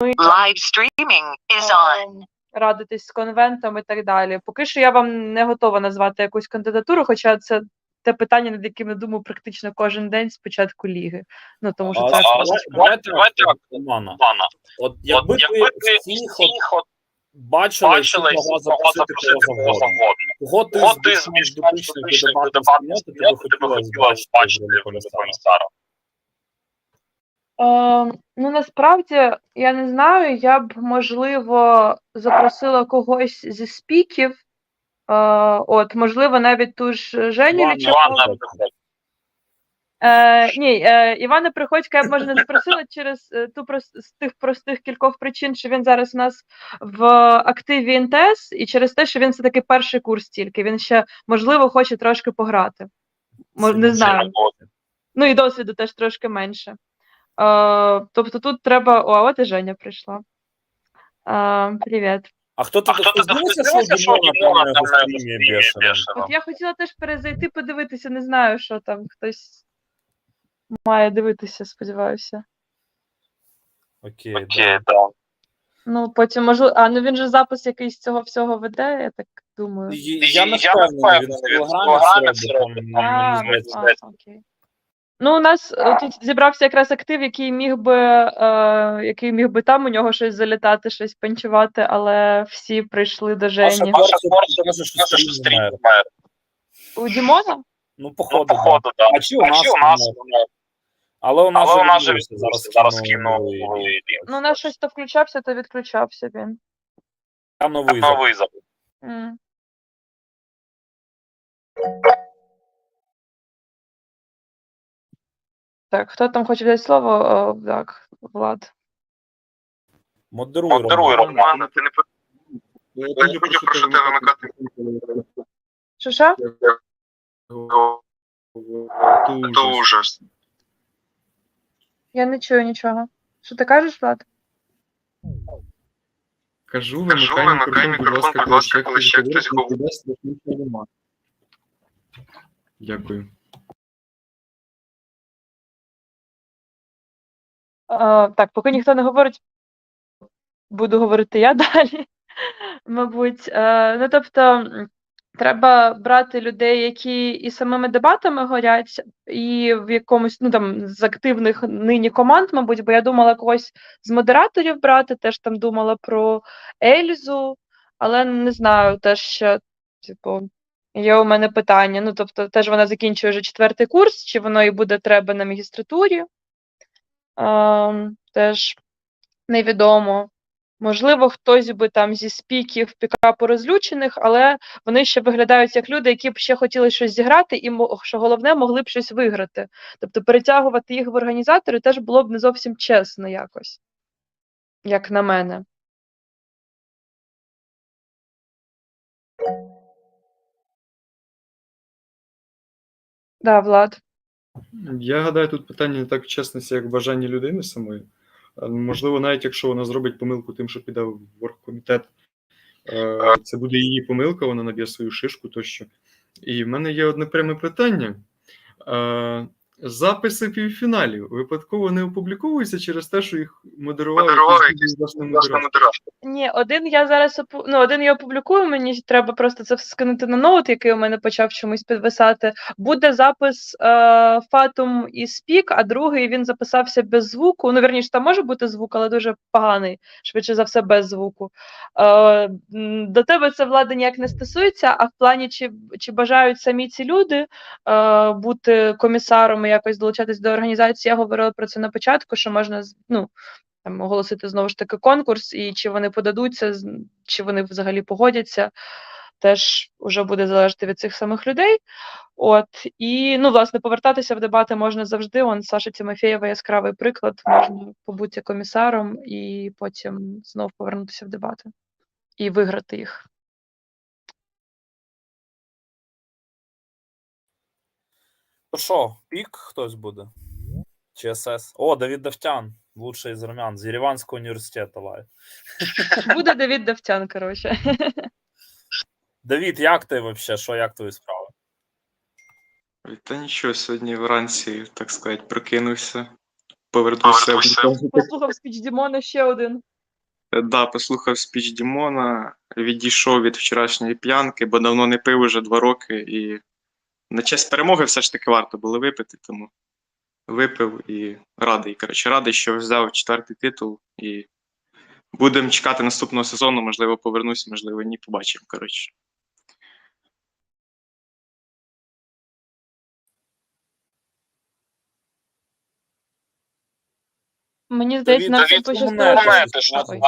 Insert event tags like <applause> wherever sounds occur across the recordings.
Live streaming is on. ем, радитись з конвентом і так далі. Поки що я вам не готова назвати якусь кандидатуру, хоча це те питання, над яким я думаю практично кожен день з початку ліги. Ну тому що це давайте давайте так, Романа. От якби ви всіх от бачили, і могла запросити кого завгодно, кого ти з більш дотичних до спільноти ти би хотіла бачити в комісара? Е, ну насправді я не знаю. Я б можливо запросила когось зі спіків. Е, от, можливо, навіть ту ж Женю Лічакову. Е, ні, е, Івана Приходька я б може не запросила через е, ту з тих простих кількох причин, що він зараз у нас в активі НТС, і через те, що він все таки перший курс тільки. Він ще можливо хоче трошки пограти. Мож, не знаю. Ну і досвіду теж трошки менше. Е, тобто тут треба. О, а от і Женя прийшла. Е, привіт. А хто тут дивився, що Дімона там на стрімі бешено? От я хотіла теж перезайти, подивитися, не знаю, що там хтось має дивитися, сподіваюся. Окей, Окей, да. Ну, потім можливо. А, ну він же запис якийсь цього всього веде, я так думаю. Я Я не не впевнений, він в телеграмі все робить, а, окей. Ну, у нас е, тут зібрався якраз актив, який міг би, е, який міг би там у нього щось залітати, щось панчувати, але всі прийшли до Жені. У Дімона? Ну, Ну, походу, да. походу, так. А чи у А нас чи у нас? Але у нас Але у нас же зараз зараз кинув лінк. Ну, у нас щось то включався, то відключався він. Там новий запис. Новий запит. М. Так, хто там хоче взяти слово? О, так, Влад. Модеруй, Модеруй, Роман. Роман. Ти не Я Я не хотів прошу тебе вимикати. Що що? То ужас. Я не чую нічого. Що ти кажеш, Влад? Кажу, вимикай мікрофон, будь ласка, мікрофон, будь ласка, коли ще хтось говорить, нічого нема. Дякую. Так, поки ніхто не говорить, буду говорити я <laughs> далі. Мабуть, Е, ну тобто, треба брати людей, які і самими дебатами горять, і в якомусь ну там з активних нині команд, мабуть, бо я думала когось з модераторів брати, теж там думала про Ельзу, але не знаю, теж ще, типу, є у мене питання. Ну, тобто, теж вона закінчує вже четвертий курс, чи воно і буде треба на магістратурі. Ем, теж невідомо. Можливо, хтось би там зі спіків пікапу розлючених, але вони ще виглядають як люди, які б ще хотіли щось зіграти, і що головне, могли б щось виграти. Тобто перетягувати їх в організатори теж було б не зовсім чесно якось, як на мене. Да, Влад. Я гадаю, тут питання не так в чесності, як в бажанні людини самої. Можливо, навіть якщо вона зробить помилку тим, що піде в оргкомітет, е, це буде її помилка, вона наб'є свою шишку тощо. І в мене є одне пряме питання. Записи півфіналів випадково не опубліковуються через те, що їх модерував якийсь власний модератор. Ні, один я зараз опу- ну, один я опублікую, мені треба просто це скинути на ноут, який у мене почав чомусь підвисати. Буде запис е, Fatum і Speak, а другий він записався без звуку. Ну, вірніше, там може бути звук, але дуже поганий, швидше за все, без звуку. Е, до тебе це влада ніяк не стосується, а в плані, чи, чи бажають самі ці люди е, бути комісаром якось долучатись до організації, я говорила про це на початку, що можна ну, там оголосити знову ж таки конкурс, і чи вони подадуться, чи вони взагалі погодяться, теж вже буде залежати від цих самих людей. От і ну, власне, повертатися в дебати можна завжди. Он Саша Тимофєєва яскравий приклад. Можна побути комісаром і потім знов повернутися в дебати і виграти їх. Що, пік хтось буде? Чи СС? О, Давид Давтян, лучший из армян, з Єреванського університету лайв. Буде Давід Давтян, коротше. Давід, як ти вообще? Що, як твої справи? Та нічого, сьогодні вранці, так сказати, прокинувся. повернувся. Повернувся. Послухав спіч Дімона ще один. Да, послухав спіч Дімона, відійшов від вчорашньої п'янки, бо давно не пив уже два роки, і на честь перемоги все ж таки варто було випити, тому випив і радий. Коротше, радий, що взяв четвертий титул і будемо чекати наступного сезону, можливо, повернусь, можливо, ні, побачимо. Коротше. Мені здається, нам пощастило.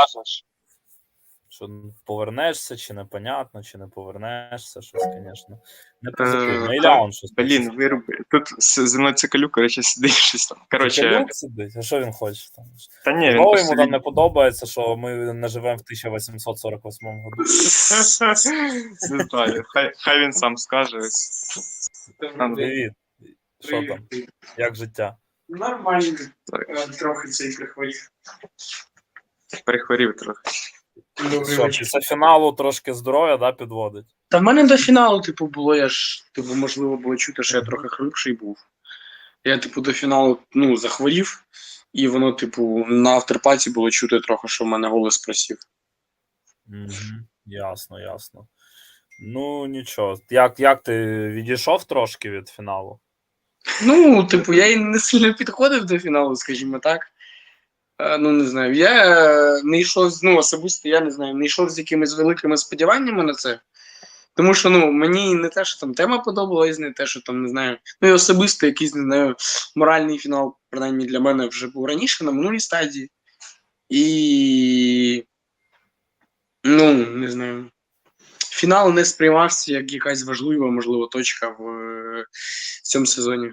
Що- повернешся, чи непонятно, чи не повернешся, щось, звісно. Не позитивно. Щось. Блін, вируби. Тут з- зі мною цикалюк, коротше, сидить <laughs> щось там. Коротше, сидить, а що він хоче там? та ні, він Знову йому там не подобається, що ми не живемо в 1848 году. <laughs> Не знаю, хай, хай він сам скаже. Там, Привіт. Що там? Як життя? Нормально. Е, Трохи цей прихворів. Перехворів трохи. Що, після фіналу трошки здоров'я да, підводить? Та в мене до фіналу, типу, було, я ж, типу, можливо, було чути, що я трохи хрипший був. Я, типу, до фіналу ну, захворів, і воно, типу, на авторпаті було чути трохи, що в мене голос просів. Угу. Ясно, ясно. Ну, нічого. Як, як ти відійшов трошки від фіналу? Ну, типу, я і не сильно підходив до фіналу, скажімо так. Е, Ну, не знаю. Я е, не йшов, ну, особисто, я не знаю, не йшов з якимись великими сподіваннями на це. Тому що ну, мені не те, що там тема подобалась, не те, що там не знаю. Ну і особисто якийсь, не знаю, моральний фінал, принаймні для мене вже був раніше на минулій стадії. І. Ну, не знаю. Фінал не сприймався як якась важлива, можливо, точка в е, цьому сезоні.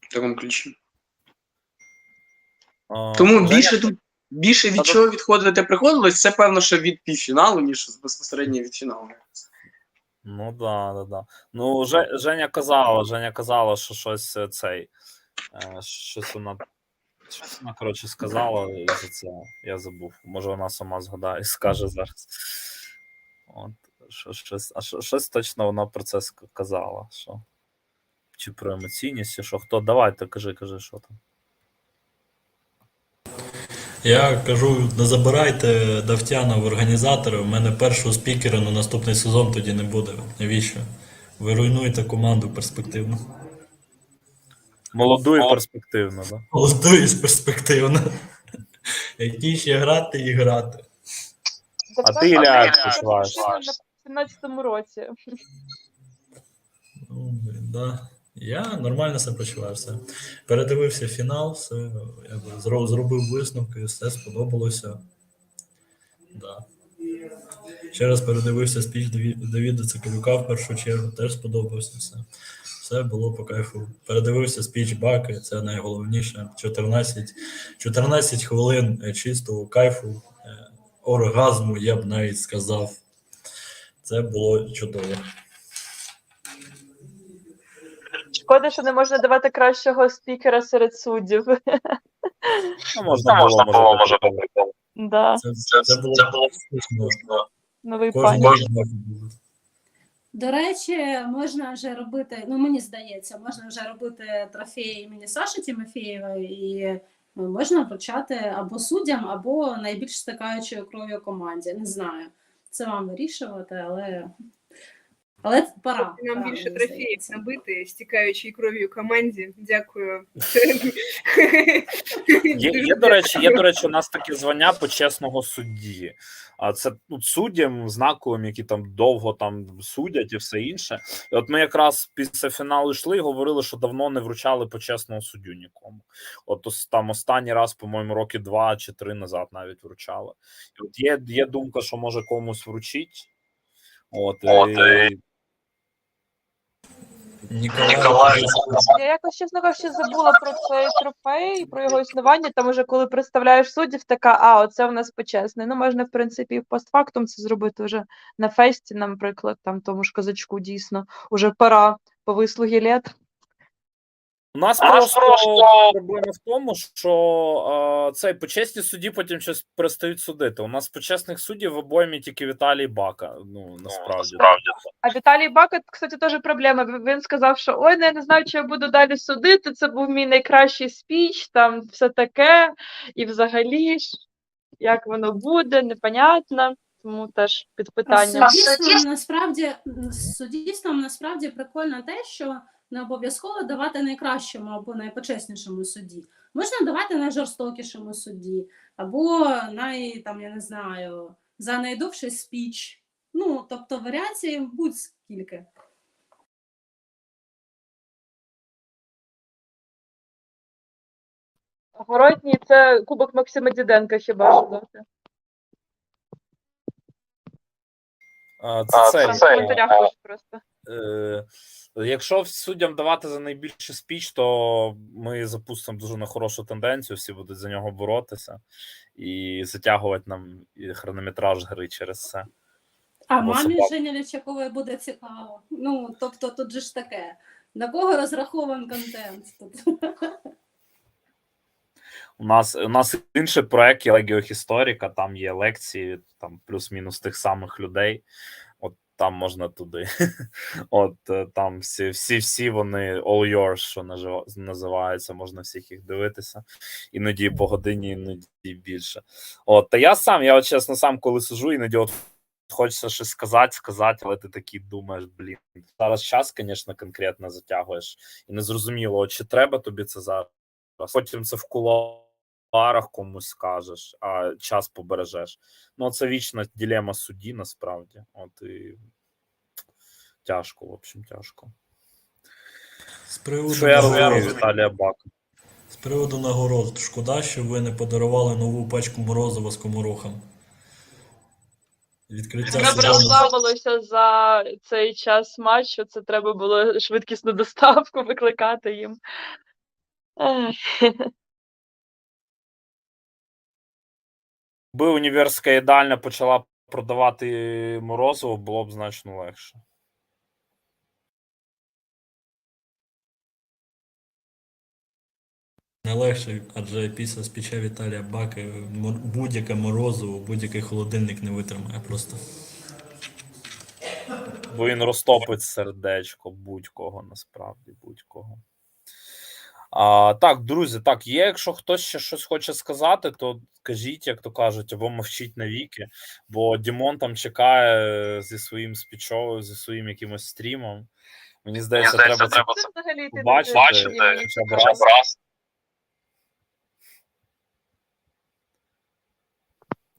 В такому ключі. Тому більше тут більше від чого відходити приходилось, це певно, що від півфіналу, ніж безпосередньо від фіналу. Ну да, да, да. Ну, Же- Женя казала, Женя казала, що щось е, цей. е, Щось вона. Щось вона, коротше, сказала за це. Я забув. Може, вона сама згадає і <laughs> скаже зараз. От, що, щось, а що, щось точно вона про це казала. Що? Чи про емоційність, чи що? Хто? Давай, ти кажи, кажи, що там. Я кажу, не забирайте Давтяна в організатори. У мене першого спікера на наступний сезон тоді не буде. Навіщо? Ви руйнуєте команду перспективно. Молоду і перспективно, да? Молоду і перспективно. Які ще грати і грати. А ти, Ілля, як почуваєш? На 17-му році. Ну, блін, да. Я нормально себе почуваю все. Передивився фінал, все, якби, зро- зробив висновки, все сподобалося. Да. Ще раз передивився спіч Давіда Цикалюка в першу чергу, теж сподобався все. Все було по кайфу. Передивився спіч Баки, це найголовніше. 14, 14 хвилин е, чистого кайфу, е, оргазму, я б навіть сказав. Це було чудово. Шкода, що не можна давати кращого спікера серед суддів. Ну, можна було, може, бути. Да, Це, це було смішно. новий пані. може. До речі, можна вже робити, ну мені здається, можна вже робити трофеї імені Саші Тимофєєва і ну, можна вручати або суддям, або найбільш стикаючою кров'ю команді. Не знаю. Це вам вирішувати, але. Але пора. Нам пора, більше трофеїв набити, стікаючи кров'ю команді. Дякую. <laughs> Є, є, до речі, є, до речі, у нас таке звання почесного судді. А це ну, суддям знаковим, які там довго там судять і все інше. І от ми якраз після фіналу йшли і говорили, що давно не вручали почесного суддю нікому. От там останній раз, по-моєму, роки два чи три назад навіть вручали. І от є, є думка, що може комусь вручить. От, От, і... Ніколай, Я якось, чесно кажучи, забула про цей трофей, про його існування. Там уже коли представляєш суддів, така, а, оце в нас почесне. Ну, можна, в принципі, і постфактум це зробити вже на фесті, наприклад, там тому ж козачку дійсно уже пора по вислугі літ. У нас У просто, просто- проблема в тому, що е, цей по честі судді потім щось перестають судити. У нас почесних суддів в обоймі тільки Віталій Бака. Ну насправді. А Віталій Бакат, кстати, теж проблема. Він сказав, що ой, ну, я не знаю, чи я буду далі судити. Це був мій найкращий спіч, там все таке, і взагалі ж, як воно буде, непонятно. Тому теж під З питанням. суддівством насправді з суддівством насправді прикольно те, що не обов'язково давати найкращому або найпочеснішому судді. Можна давати найжорстокішому судді, або най там, я не знаю, за найдовший спіч. Ну, тобто варіацій будь-скільки. Городній це кубок Максима Діденка, хіба що дати. Е, А, Це, це просто. Е, якщо суддям давати за найбільший спіч, то ми запустимо дуже на хорошу тенденцію, всі будуть за нього боротися і затягувати нам хронометраж гри через це. А Або мамі собак. Жені Лячакової буде цікаво. Ну, тобто, тут же ж таке. На кого розрахований контент? Тут. У нас, у нас інший проект є Легіо Історика, там є лекції, там плюс-мінус тих самих людей. От там можна туди. <laughs> От е, там всі, всі, всі вони all yours, що називається, можна всіх їх дивитися. Іноді по годині, іноді більше. От, та я сам, я от чесно, сам коли сижу, іноді от хочеться щось сказати, сказати, але ти такий думаєш, блін, зараз час, звісно, конкретно затягуєш, і не зрозуміло, от чи треба тобі це зараз. Потім це в кулуарах комусь скажеш, а час побережеш. Ну, це вічна ділема судді, насправді. От і тяжко, в общем, тяжко. З приводу, я нагород, розумію, Віталія Бака. з приводу нагород, шкода, що ви не подарували нову пачку морозива з комарохом. Відкриття Добре сезону. славилося за цей час матчу. Це треба було швидкісну доставку викликати їм. Якби універська їдальня почала продавати морозиво, було б значно легше. Не легше, адже після спіча Віталія Баки будь-яке морозиво, будь-який холодильник не витримає просто. Бо він розтопить сердечко будь-кого, насправді, будь-кого. А, так, друзі, так, є, якщо хтось ще щось хоче сказати, то кажіть, як то кажуть, або мовчіть навіки, бо Дімон там чекає зі своїм спічовим, зі своїм якимось стрімом. Мені здається, здається, треба це треба Це побачити, бачити, хоча б раз. раз.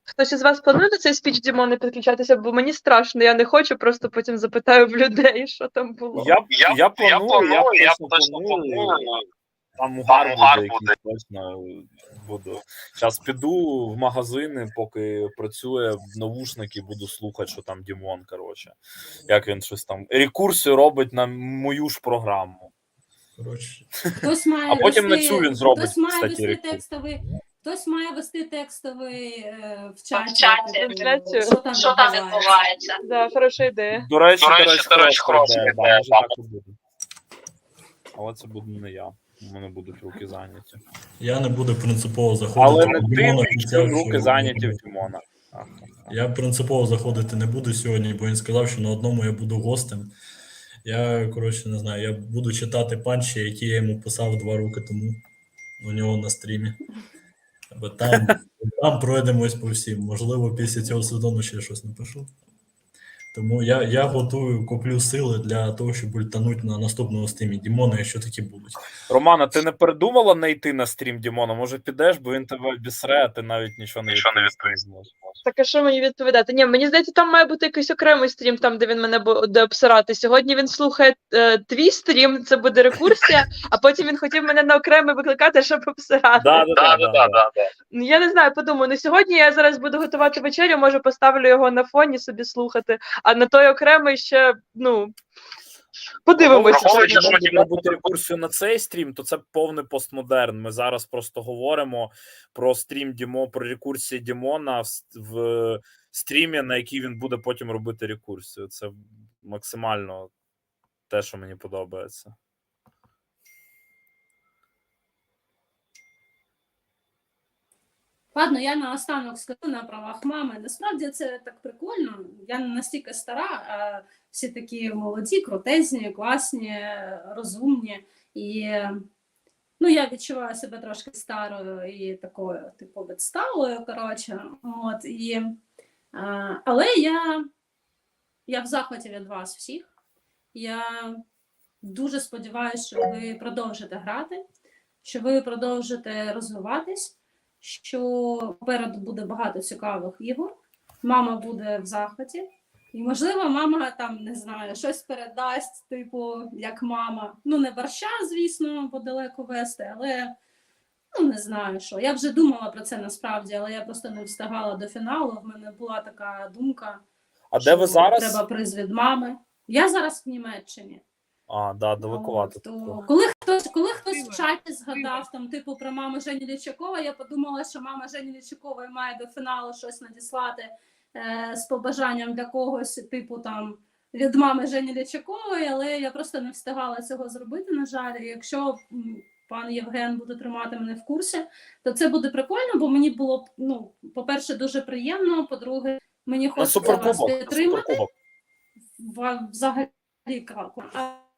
Хтось із вас планує на цей спіч Дімони підключатися, бо мені страшно, я не хочу, просто потім запитаю в людей, що там було. Я, Я, я планую, я, я точно точно планую. планую. Там угар Там буде, буде. точно буду. Зараз піду в магазини, поки працює навушники, буду слухати, що там Дімон, коротше. Як він щось там. Рекурсію робить на мою ж програму. Коротше, Хтось має А потім на цю він зробить, хтось має кстати, вести текстовий, хтось має вести текстовий е, в чаті. чаті, типу, трансляцію. що там Що там відбувається. Да, хороша ідея. До речі, До речі, до речі, хороша ідея. Але це буду не я. У мене будуть руки зайняті. я не буду принципово заходити. Але не тим, Дімон руки зайняті в Дімона. Я принципово заходити не буду сьогодні, бо він сказав, що на одному я буду гостем. Я, коротше, не знаю, я буду читати панчі, які я йому писав два роки тому у нього на стрімі. Бо там, там пройдемось по всім. Можливо, після цього сезону ще щось напишу. Тому я, я готую, куплю сили для того, щоб ультануть на наступному стрімі Дімона, якщо такі будуть. Романа, ти не передумала не йти на стрім Дімона? Може підеш, бо він тебе обісре, а ти навіть нічого не Нічого не відповісти. Так а що мені відповідати? Ні, мені здається, там має бути якийсь окремий стрім, там, де він мене буде обсирати. Сьогодні він слухає е, твій стрім, це буде рекурсія, а потім він хотів мене на окремий викликати, щоб обсирати. Да, да, Да, да, да. Ну, Я не знаю, подумаю, ну сьогодні я зараз буду готувати вечерю, може поставлю його на фоні собі слухати, а на той окремий ще, ну. Подивимося. ну, що що. Якщо бути рекурсію на цей стрім, то це повний постмодерн. Ми зараз просто говоримо про стрім Дімо, про рекурсії Дімона в, в стрімі, на який він буде потім робити рекурсію. Це максимально те, що мені подобається. Ладно, я наостанок скажу на правах мами. Насправді це так прикольно. Я не настільки стара, а всі такі молоді, крутезні, класні, розумні. І ну, я відчуваю себе трошки старою і такою, типу, відсталою. Коротше, от і, але я, я в захваті від вас всіх. Я дуже сподіваюся, що ви продовжите грати, що ви продовжите розвиватись, що попереду буде багато цікавих ігор. Мама буде в захваті. І, можливо, мама там не знаю, щось передасть, типу, як мама. Ну, не борща, звісно, бо далеко вести, але ну не знаю що. Я вже думала про це насправді, але я просто не встигала до фіналу. В мене була така думка. А де ви зараз? Треба приз від мами. Я зараз в Німеччині. А, да, далекувато. От, то, коли хтось, коли хтось в чаті згадав там, типу, про маму Жені Лічакова, я подумала, що мама Жені Лічакової має до фіналу щось надіслати е, з побажанням для когось, типу там від мами Жені Лічакової, але я просто не встигала цього зробити. На жаль, І якщо пан Євген буде тримати мене в курсі, то це буде прикольно, бо мені було б, ну, по-перше, дуже приємно. По-друге, мені хочеться вас підтримати взагалі краку.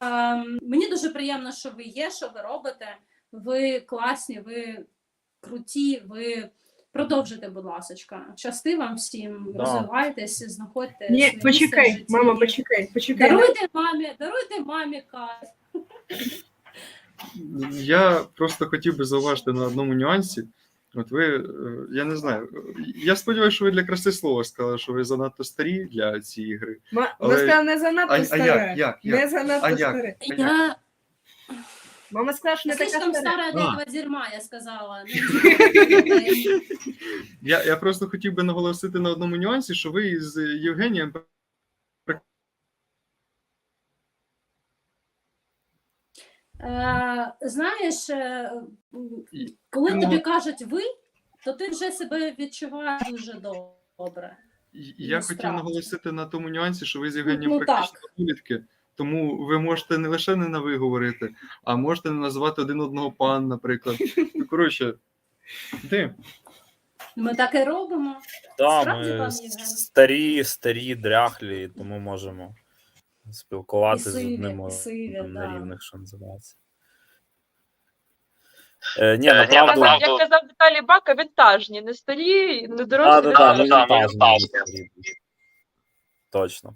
А, мені дуже приємно, що ви є, що ви робите. Ви класні, ви круті, ви продовжуйте, будь ласка. Щасти вам всім, Да. розвивайтесь, знаходьте. Ні, почекай, житті. мама, почекай, почекай. Даруйте мамі, даруйте мамі кайф. Я просто хотів би зауважити на одному нюансі. От ви, е, я не знаю, е, я сподіваюся, що ви для краси слова сказали, що ви занадто старі для цієї гри. Ма- Але- Вона сказала не занадто А- а як, як, як? Не занадто А як? стара. як? Я Мама сказала, що не така слишком стара. стара для этого дерьма, я сказала. <laughs> Я, я просто хотів би наголосити на одному нюансі, що ви з Євгенієм знаєш, е, м, І- коли тобі кажуть ви, то ти вже себе відчуваєш дуже добре. Я Насправді. хотів наголосити на тому нюансі, що ви з Євгенієм Ну, практично підлітки, тому ви можете не лише не на ви говорити, а можете не називати один одного пан, наприклад. Ну, коротше, ти. Ми так і робимо. Да, Справді, ми пан Євген? старі, старі, дряхлі, тому можемо спілкуватися з одним і сиві, одним на рівних, що називається. Е, ні, Е, направду. Як казав Віталій Бака, вінтажні, не старі, не дорослі, вінтажні. Точно.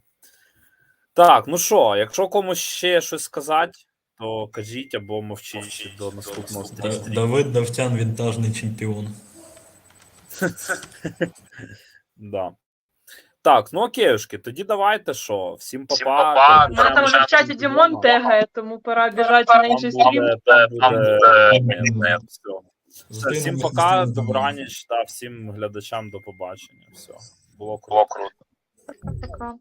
Так, ну що, якщо комусь ще щось сказати, то кажіть або мовчіть до наступного Да- стріму. Давид Давтян вінтажний чемпіон. <laughs> Да. Так, ну окейшки, тоді давайте що. Всім Всім папа. па-па, У мене там вже в чаті Дімон тегає, тому пора біжати на інший стрім. все. Всім пока, добраніч та всім глядачам до побачення. Все. Було круто. Було круто.